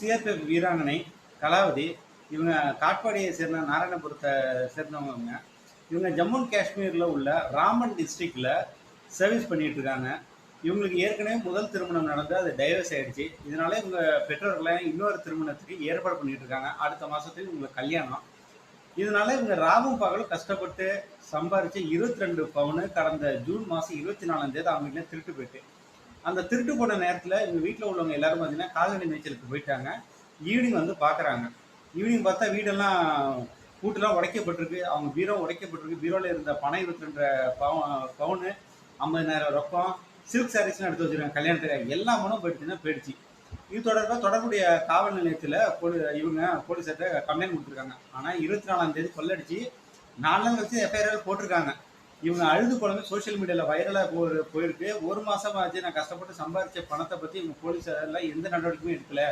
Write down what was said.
CRPF வீராங்கனை கலாவதி இவங்க காட்பாடியை சேர்ந்த நாராயணபுரத்தை சேர்ந்தவங்க இவங்க. இவங்க ஜம்மு அண்ட் காஷ்மீரில் உள்ள ராமன் டிஸ்ட்ரிக்டில் சர்வீஸ் பண்ணிகிட்ருக்காங்க இருக்காங்க இவங்களுக்கு ஏற்கனவே முதல் திருமணம் நடந்து அது டைவர்ஸ் ஆகிடுச்சு இதனால இவங்க பெற்றோர்களை இன்னொரு திருமணத்துக்கு ஏற்பாடு பண்ணிகிட்டு இருக்காங்க அடுத்த மாதத்துக்கு இவங்களுக்கு கல்யாணம். இதனால இவங்க ராவும் பகலும் கஷ்டப்பட்டு சம்பாரிச்ச இருபத்தி ரெண்டு பவுனு கடந்த ஜூன் மாதம் இருபத்தி நாலாம் தேதி அவங்க திருட்டு போயிட்டு. அந்த திருட்டு போன நேரத்தில் எங்கள் வீட்டில் உள்ளவங்க எல்லாரும் பார்த்தீங்கன்னா கால்நடை மேய்ச்சலுக்கு போயிட்டாங்க. ஈவினிங் வந்து பார்க்குறாங்க ஈவினிங் பார்த்தா வீடெல்லாம் கூட்டெல்லாம் உடைக்கப்பட்டிருக்கு. அவங்க பீரோ உடைக்கப்பட்டிருக்கு. பீரோவில் இருந்த பணம் இருபத்தி பவு பவுனு ஐம்பதாயிரம் ரொக்கம் சில்க் சாரீஸ்லாம் எடுத்து வச்சிருக்காங்க. கல்யாணத்துக்கு எல்லா மனம் போயிடுச்சுன்னா போயிடுச்சு. இது தொடர்பாக தொடர்புடைய காவல் நிலையத்தில் போலி இவங்க போலீஸ்கிட்ட கம்ப்ளைண்ட் கொடுத்துருக்காங்க. ஆனால் இருபத்தி நாலாம் தேதி கொள்ளடிச்சு நாலு நாள் கழிச்சு எஃப்ஐஆர் போட்டிருக்காங்க. இவங்க அழுது குழம்பு சோஷியல் மீடியாவில் வைரலாக போ போயிருக்கு. ஒரு மாசமா ஆச்சு நான் கஷ்டப்பட்டு சம்பாதிச்ச பணத்தை பற்றி இவங்க போலீஸார் எல்லாம் எந்த நடவடிக்கையும் எடுக்கல.